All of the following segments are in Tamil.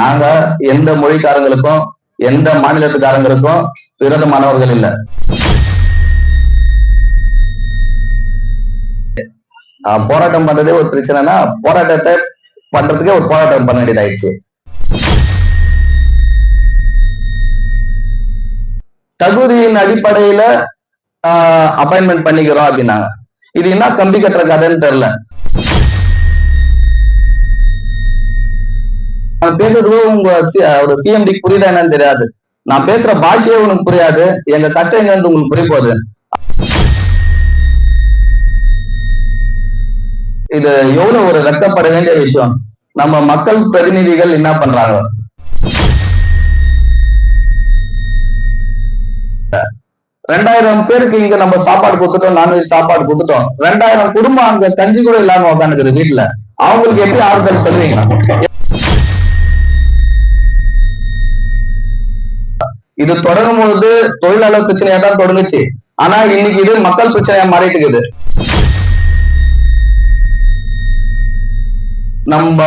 நாங்க எந்த மொழிக்காரங்களுக்கும் எந்த மாநிலத்துக்காரங்களுக்கும் விரதமானவர்கள் இல்ல. போராட்டம் பண்றதே ஒரு பிரச்சனைனா போராட்டத்தை பண்றதுக்கே ஒரு போராட்டம் பண்ண வேண்டியதாயிடுச்சு. தகுதியின் அடிப்படையில அப்பாயின்மெண்ட் பண்ணிக்கிறோம் அப்படின்னாங்க. இது என்ன கம்பி கட்டுற கதைன்னு தெரியல. நான் பேசுறது உங்க ஒரு சிஎம்டிக்கு புரியுதா என்னன்னு தெரியாது. நான் பேசுற பாஷையே உனக்கு புரியாது. எங்க கஷ்டம் என்னன்னு உங்களுக்கு புரிய போகுது? இது எவ்வளவு ஒரு ரத்தப்பட வேண்டிய விஷயம். நம்ம மக்கள் பிரதிநிதிகள் என்ன பண்றாங்க? ரெண்டாயிரம் பேருக்கு இங்க நம்ம சாப்பாடு கொடுத்துட்டோம் நான்வெஜ் சாப்பாடு கொடுத்துட்டோம். ரெண்டாயிரம் குடும்பம் அங்க கஞ்சி கூட இல்லாம உட்காந்துக்குது வீட்டுல அவங்களுக்கு எப்படி ஆறுதல் சொல்றீங்க இது தொடங்கும் போது தொழிலாளர் பிரச்சனையா தான் தொடங்குச்சு. ஆனா இன்னைக்கு இது மக்கள் பிரச்சனையா மாறிட்டு இருக்குது. நம்ம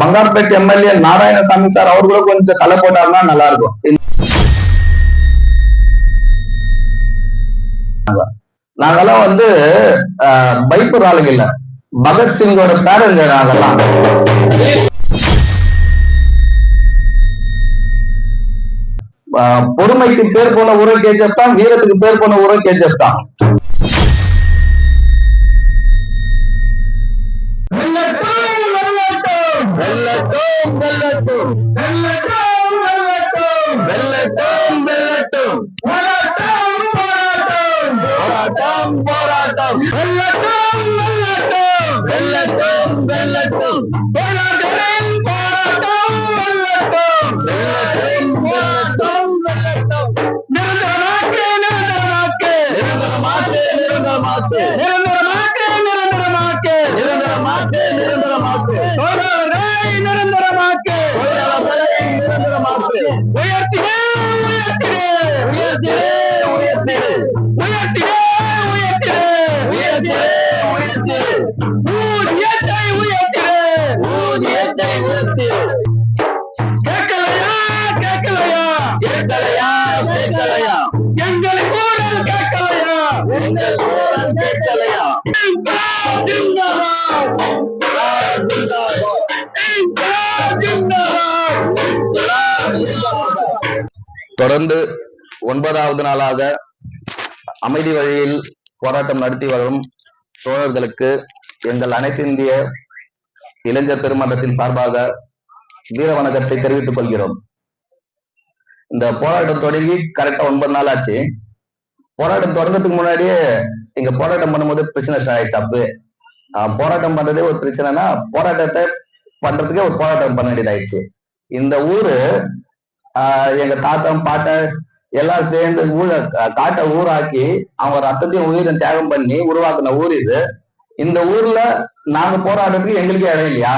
பங்கார்பேட் எம்எல்ஏ நாராயணசாமி சார் அவர்களும் கொஞ்சம் தலை போட்டாருன்னா நல்லா இருக்கும் நாங்கெல்லாம் வந்து அஹ், ஆளுங்க இல்ல. பகத்சிங்கோட பேரங்க நாங்கெல்லாம். பொறுமைக்கு பேர் போன உரம் கேஜப் தான் வீரத்துக்கு பேர் போன உரம் கேஜப் தான். போராட்டம் வெள்ளட்டும் வெள்ளட்டும் வெள்ளட்டும் தொடர்ந்து ஒன்பதாவது நாளாக அமைதி வழியில் போராட்டம் நடத்தி வரும் தோழர்களுக்கு எங்கள் அனைத்து இந்திய இளைஞர் பெருமன்றத்தின் சார்பாக வீர வணக்கத்தை தெரிவித்துக் கொள்கிறோம். இந்த போராட்டம் தொடங்கி கரெக்டா ஒன்பது நாள் ஆச்சு. போராட்டம் தொடங்கிறதுக்கு முன்னாடியே இங்க போராட்டம் பண்ணும்போது பிரச்சனை start ஆயிடுச்சு அப்பவே. போராட்டம் பண்றதே ஒரு பிரச்சனைனா போராட்டத்தை பண்றதுக்கே ஒரு போராட்டம் பண்ண வேண்டியதாயிடுச்சு. இந்த ஊரு எங்க தாத்தா பாட்டா எல்லாம் சேர்ந்து ஊழ காட்டை ஊராக்கி அவங்க ரத்தத்தையும் உயிரும் தியாகம் பண்ணி உருவாக்குன ஊர் இது. இந்த ஊர்ல நாங்க போராடுறதுக்கு எங்களுக்கே இடம் இல்லையா?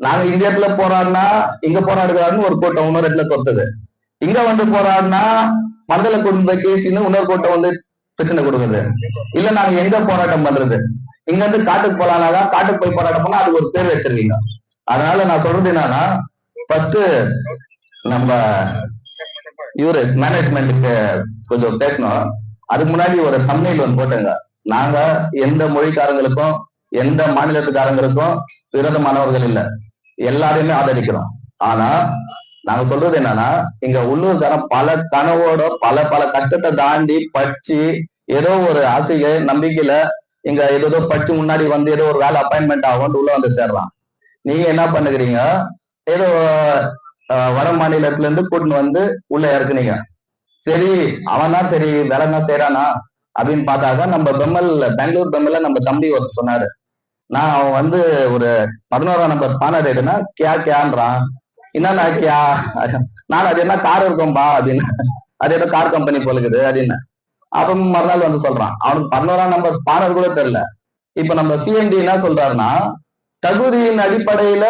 நாங்க இந்த இடத்துல போராடினா இங்க போராடுகிறாருன்னு ஒரு கூட்டம் இன்னொரு இடத்துல தொத்துது இங்க வந்து போராடினா மண்டல குடும்ப கீழ்ச்சின்னு இன்னொரு கூட்டம் வந்து பிரச்சனை கொடுக்குது. இல்ல நாங்க எங்க போராட்டம் பண்றது? இங்க இருந்து காட்டுக்கு போலானாதான் காட்டுக்கு போய் போராட்டம் பண்ணா அதுக்கு ஒரு பேர் வச்சிருக்கீங்க. அதனால நான் சொல்றது என்னன்னா ஃபர்ஸ்ட் நம்ம இவரு மேனேஜ்மெண்ட்டுக்கு கொஞ்சம் பேசணும். அதுக்கு முன்னாடி ஒரு தமிழில் ஒன்று போட்டுங்க. நாங்க எந்த மொழிக்காரங்களுக்கும் எந்த மாநிலத்துக்காரங்களுக்கும் விரோதமானவர்கள் இல்ல. எல்லாரையுமே ஆதரிக்கிறோம். ஆனா நாங்க சொல்றது என்னன்னா இங்க உள்ளூர்காரன் பல கனவோட பல பல கஷ்டத்தை தாண்டி படிச்சு ஏதோ ஒரு ஆசையை நம்பிக்கையில இங்க ஏதோ படிச்சு முன்னாடி வந்து ஏதோ ஒரு வேலை அப்பாயின்மெண்ட் ஆகும்னு உள்ள வந்து சேர்றான். நீங்க என்ன பண்ணுகிறீங்க? ஏதோ வட மாநிலத்துல இருந்து கூட்டின்னு வந்து உள்ள இறக்குனீங்க. சரி அவனா சரி வேலை செய்யறானா அப்படின்னு பார்த்தாக்கா நம்ம பெம்மல் பெங்களூர் பெம்மல்ல நம்ம தம்பி ஒருத்தர் சொன்னாரு. நான் அவன் வந்து ஒரு பதினோராம் நம்பர் பானர் ரேட்டுனா கியா கியான்றான். என்னண்ணா கியா? நான் அது என்ன கார் இருக்கும்பா அப்படின்னு. அது ஏதோ கார் கம்பெனி போலுக்குது அப்படின்னு. அப்ப மறுநாள் வந்து சொல்றான். அவனுக்கு பதினோராம் நம்பர் பானர் கூட தெரியல. இப்ப நம்ம சிஎம்டி என்ன சொல்றாருன்னா தகுதியின் அடிப்படையில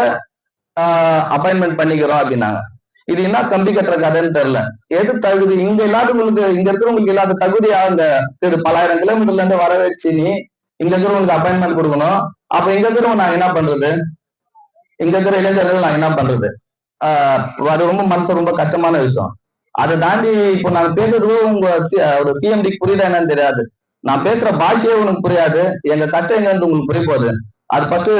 அப்பாயின்மெண்ட் பண்ணிக்கிறோம் அப்படின்னாங்க. இது என்ன கம்பி கட்டுற கதைன்னு தெரியல. எது தகுதி? இங்க இல்லாதவங்களுக்கு இங்க இருக்கிறவங்களுக்கு இல்லாத தகுதியா அந்த இது பலாயிரம் கிலோமீட்டர்ல இருந்து வர வச்சு நீ இங்க இருக்கிறவங்களுக்கு அப்பாயின்மெண்ட் கொடுக்கணும். அப்ப இங்க இருக்கிறவங்க நாங்க என்ன பண்றது? இங்க இருக்கிற இளைஞர்கள் நாங்க என்ன பண்றது? ஆஹ் அது ரொம்ப மனசு ரொம்ப கஷ்டமான விஷயம். அதை தாண்டி இப்போ நான் பேசுறது உங்க சி- ஒரு சிஎம்டிக்கு புரியுதா என்னன்னு தெரியாது. நான் பேசுற பாஷையே உனக்கு புரியாது. எங்க கஷ்டம் என்னன்னு உங்களுக்கு புரிய போகுது. அது பத்து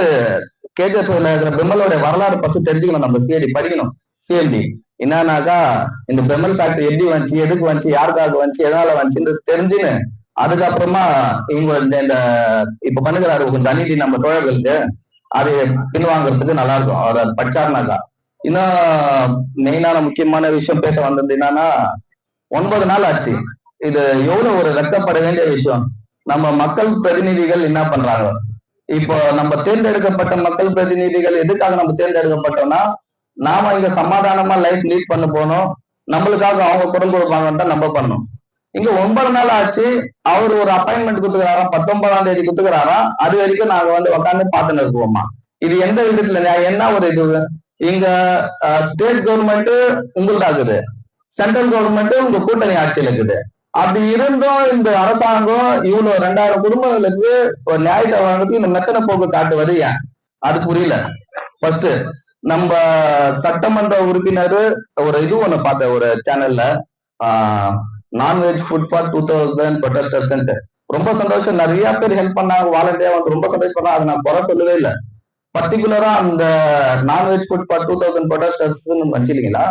கேஜிஎஃப்ல இருக்கிற பெம்மலோட வரலாறு பத்தி தெரிஞ்சுக்கணும் நம்ம சிஐடி படிக்கணும். சிஎல்டி என்னன்னாக்கா இந்த பெமல் ஃபேக்டரி எப்படி வந்துச்சு எதுக்கு வந்துச்சு யாருக்காக வந்துச்சு எதனால வந்துச்சுன்னு தெரிஞ்சுன்னு அதுக்கப்புறமா இவங்க இந்த இந்த இப்ப பண்ணுகிறாரு கொஞ்சம் அநீதி நம்ம தோழர்களுக்கு அது பின்வாங்கறதுக்கு நல்லா இருக்கும். அவர் அது படிச்சாருனாக்கா. இன்னும் மெயினான முக்கியமான விஷயம் பேச வந்தது என்னன்னா ஒன்பது நாள் ஆச்சு. இது எவ்வளவு ஒரு ரத்தப்பட வேண்டிய விஷயம். நம்ம மக்கள் பிரதிநிதிகள் என்ன பண்றாங்க? இப்போ நம்ம தேர்ந்தெடுக்கப்பட்ட மக்கள் பிரதிநிதிகள் எதுக்காக நம்ம தேர்ந்தெடுக்கப்பட்டோம்னா நாம இங்க சமாதானமா லைஃப் லீட் பண்ண போனோம். நம்மளுக்காக அவங்க குரல் கொடுப்பாங்கன்னு தான் நம்ம பண்ணோம். இங்க ஒன்பது நாள் ஆச்சு. அவர் ஒரு அப்பாயின்மெண்ட் கொடுத்துக்கிறாராம் பத்தொன்பதாம் தேதி கொடுத்துக்கிறாராம் அது வரைக்கும் நாங்க வந்து உட்காந்து பார்த்துன்னு இருக்குவோமா இது எந்த விதத்துல என்ன ஒரு இது? இங்க ஸ்டேட் கவர்மெண்ட் உங்கள்ட்ட இருக்குது. சென்ட்ரல் கவர்மெண்ட் உங்க கூட்டணி ஆட்சியில் இருக்குது. அப்படி இருந்தும் இந்த அரசாங்கம் இவ்வளவு ரெண்டாயிரம் குடும்பங்களுக்கு ஒரு நியாயத்தை வழங்குறதுக்கு இந்த மெத்தனை போக்கு காட்டுவது ஏன்? அது புரியல. ஃபர்ஸ்ட் நம்ம சட்டமன்ற உறுப்பினர் ஒரு இது ஒண்ணு பார்த்தேன் ஒரு சேனல்ல nonveg food for two thousand protesters ரொம்ப சந்தோஷம். நிறைய பேர் ஹெல்ப் பண்ணாங்க வாலண்டியா வந்து ரொம்ப சந்தோஷப்பட்டாங்க. அதை நான் குறை சொல்லவே இல்லை. பர்டிகுலரா அந்த nonveg food for two thousand protesters வச்சிருக்கீங்களா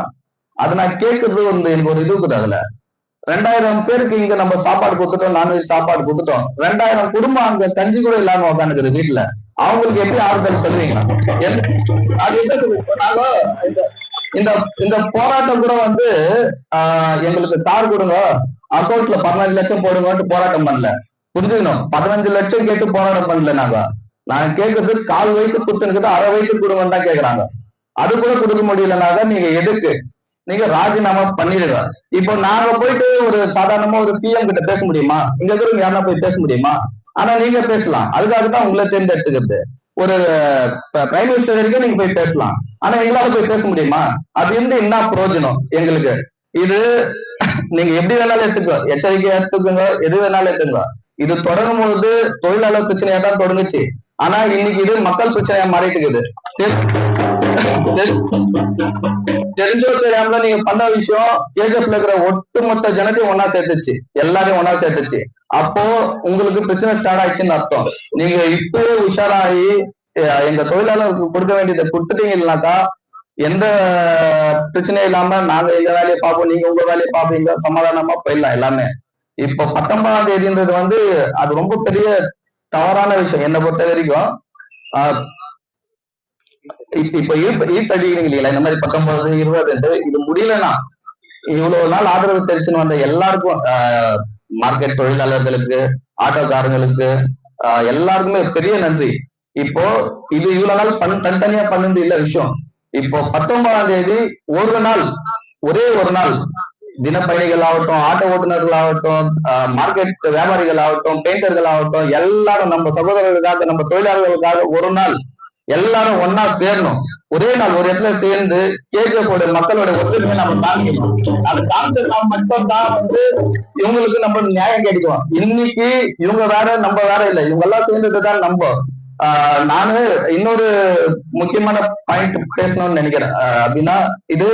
அதை நான் கேட்கறது வந்து எனக்கு ஒரு இது இருக்குது அதுல. ரெண்டாயிரம் பேருக்கு இங்க நம்ம சாப்பாடு கொடுத்துட்டோம் நான்வெஜ் சாப்பாடு கொடுத்துட்டோம். ரெண்டாயிரம் குடும்பம் அங்க கஞ்சி கூட இல்லாம உட்காந்துக்குது வீட்டுல அவங்களுக்கு எப்படி ஆறுதல் சொல்றீங்க அது என்ன நாங்க இந்த இந்த இந்த போராட்டம் கூட வந்து ஆஹ், எங்களுக்கு கார் கொடுங்க. அக்கௌண்ட்ல பதினஞ்சு லட்சம் போடுங்கன்ட்டு போராட்டம் பண்ணல. புரிஞ்சுக்கணும்? பதினஞ்சு லட்சம் கேட்டு போராட்டம் பண்ணல நாங்க. நாங்க கேட்கறது கால் வயிற்று குத்துனுக்குது அரை வயிற்று கொடுங்கன்னு தான் கேக்குறாங்க. அது கூட கொடுக்க முடியலனாக்க நீங்க எதுக்கு? நீங்க ராஜினாமா பண்ணிடுங்க. இப்போ நாங்க போயிட்டு ஒரு சாதாரணமா ஒரு சிஎம் கிட்ட பேச முடியுமா? இங்க இருக்கிறவங்க யாரா போய் பேச முடியுமா? ஆனா நீங்க பேசலாம். அதுக்காக தான் உங்களை தேர்ந்தெடுத்துக்கிறது. ஒரு பிரைம் மினிஸ்டர் வரைக்கும் நீங்க போய் பேசலாம். ஆனா எங்களால போய் பேச முடியுமா? அது இருந்து என்ன பிரயோஜனம் எங்களுக்கு? இது நீங்க எப்படி வேணாலும் எடுத்துக்கோ. எச்சரிக்கை எடுத்துக்கோங்க. எது வேணாலும் எடுத்துங்க இது தொடங்கும் போது தொழிலாளர் பிரச்சனையா தான் தொடங்குச்சு. ஆனா இன்னைக்கு இது மக்கள் பிரச்சனையா மாறிட்டு இருக்குது. தெரிஞ்சோ தெரியாமல நீங்க பண்ண விஷயம் கேஜப்ல இருக்கிற ஒட்டுமொத்த ஜனத்தையும் ஒன்னா சேர்த்துச்சு. எல்லாரையும் ஒன்னா சேர்த்துச்சு. அப்போ உங்களுக்கு பிரச்சனை ஸ்டார்ட் ஆயிடுச்சுன்னு அர்த்தம். நீங்க இப்பவே உஷாராகி எங்க தொழிலாளர்களுக்கு கொடுக்க வேண்டியதை கொடுத்துட்டீங்கன்னாக்கா எந்த பிரச்சனையும் இல்லாம நாங்க எங்க வேலையை பார்ப்போம் நீங்க உங்க வேலையை பார்ப்பீங்க சமாதானமா போயிடலாம் எல்லாமே. இப்ப பத்தொன்பதாம் தேதின்றது வந்து அது ரொம்ப பெரிய தவறான விஷயம். என்னை பொறுத்த வரைக்கும் ஆஹ் இப்ப இப்ப ஈர்ப்பு அடிக்கிறீங்க இந்த மாதிரி பத்தொன்பது இருபது ரெண்டு இது முடியலன்னா இவ்வளவு நாள் ஆதரவு தெரிச்சுன்னு வந்த எல்லாருக்கும் மார்க்கெட் தொழிலாளர்களுக்கு ஆட்டோக்காரங்களுக்கு எல்லாருக்குமே பெரிய நன்றி. இப்போ இது இவ்வளவு நாள் பண் தனித்தனியா பண்ணது இல்ல விஷயம். இப்போ பத்தொன்பதாம் தேதி ஒரு நாள் ஒரே ஒரு நாள் தினப்பயணிகள் ஆகட்டும் ஆட்டோ ஓட்டுநர்கள் ஆகட்டும் மார்க்கெட் வியாபாரிகள் ஆகட்டும் பெயிண்டர்கள் ஆகட்டும் எல்லாரும் நம்ம சகோதரர்களுக்காக நம்ம தொழிலாளர்களுக்காக ஒரு நாள் எல்லாரும் ஒன்னா சேரணும். ஒரே நாள் ஒரு இடத்துல சேர்ந்து கேட்கக்கூடிய மக்களோட ஒற்றுமையை நம்ம காமிக்கணும். அது காமிச்சா மட்டும் தான் வந்து இவங்களுக்கு நம்ம நியாயம் கிடைக்கும் இன்னைக்கு இவங்க வேற நம்ம வேற இல்லை. இவங்க எல்லாம் சேர்ந்தது நம்ம நானு இன்னொரு முக்கியமான பாயிண்ட் பேசணும்னு நினைக்கிறேன். அப்படின்னா இது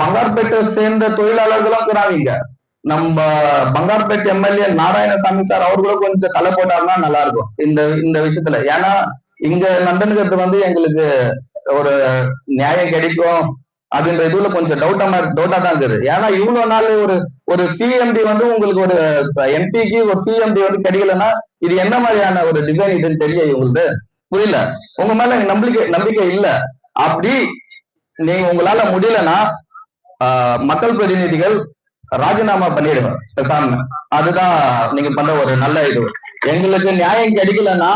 பங்கார்பேட்டை சேர்ந்த தொழிலாளர்களும் இருக்கிறாங்க நம்ம பங்கார்பேட் எம்எல்ஏ நாராயணசாமி சார் அவர்களும் கொஞ்சம் தலை போட்டாருன்னா நல்லா இருக்கும். இந்த இந்த விஷயத்துல. ஏன்னா இங்க நந்தனுக்கு வந்து எங்களுக்கு ஒரு நியாயம் கிடைக்கும் அப்படின்ற இதுல கொஞ்சம் டவுட்டா மாதிரி டவுட்டா தான் இருக்குது ஏன்னா இவ்வளவு நாள் ஒரு ஒரு சிஎம்டி வந்து உங்களுக்கு ஒரு எம்பிக்கு ஒரு சிஎம்டி வந்து கிடைக்கலன்னா இது என்ன மாதிரியான ஒரு டிசைன் இதுன்னு தெரியும் இவங்களுக்கு புரியல. உங்க மேல நம்பிக்கை நம்பிக்கை இல்ல. அப்படி நீங்க உங்களால முடியலன்னா ஆஹ், மக்கள் பிரதிநிதிகள் ராஜினாமா பண்ணிடுங்க. பேசாம. அதுதான் நீங்க பண்ண ஒரு நல்ல இது. எங்களுக்கு நியாயம் கிடைக்கலன்னா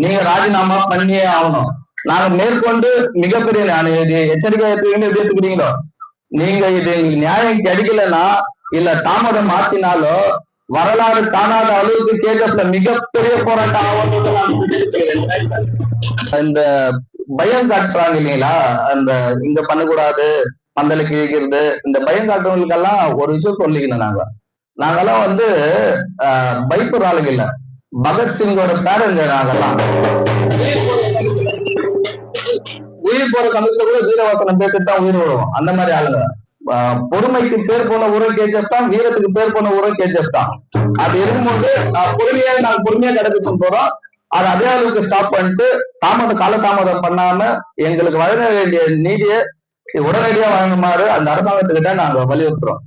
நீங்க ராஜினாமா பண்ணியே ஆகணும். நாங்க மேற்கொண்டு மிகப்பெரிய நான் இது எச்சரிக்கை எடுத்துக்கீங்க எப்படி எடுத்துக்கிறீங்களோ? நீங்க இது நியாயம் கிடைக்கலன்னா இல்ல தாமதம் ஆச்சினாலோ வரலாறு காணாத அளவுக்கு கேட்கல மிகப்பெரிய போராட்டம் ஆகும்னு இந்த பயம் காட்டுறாங்க இல்லைங்களா? அந்த இங்க பண்ணக்கூடாது பந்தலுக்கு இழுக்கிறது இந்த பயம் காட்டுறவங்களுக்கெல்லாம் ஒரு விஷயம் சொல்லிக்கணும் நாங்க. நாங்கெல்லாம் வந்து ஆஹ், பயப்படுற ஆளுங்க இல்ல. பகத்சிங்கோட பேரஞ்சர் ஆகலாம் உயிர் போற சமயத்துல கூட வீரவாசனம் பேசிட்டு தான் உயிர் விடுவோம் அந்த மாதிரி ஆளுங்க. பொறுமைக்கு பேர் போன உரம் கேஜப் தான் வீரத்துக்கு பேர் போன உரம் கேஜப் தான். அப்படி இருக்கும்போது பொறுமையா நாங்க பொறுமையா கடைபிடிச்சு போறோம். அது அதே அளவுக்கு ஸ்டாப் பண்ணிட்டு தாமதம் கால தாமதம் பண்ணாம எங்களுக்கு வழங்க வேண்டிய நீதியை உடனடியா வழங்குமாறு அந்த அரசாங்கத்துக்கிட்ட நாங்க வலியுறுத்துறோம்.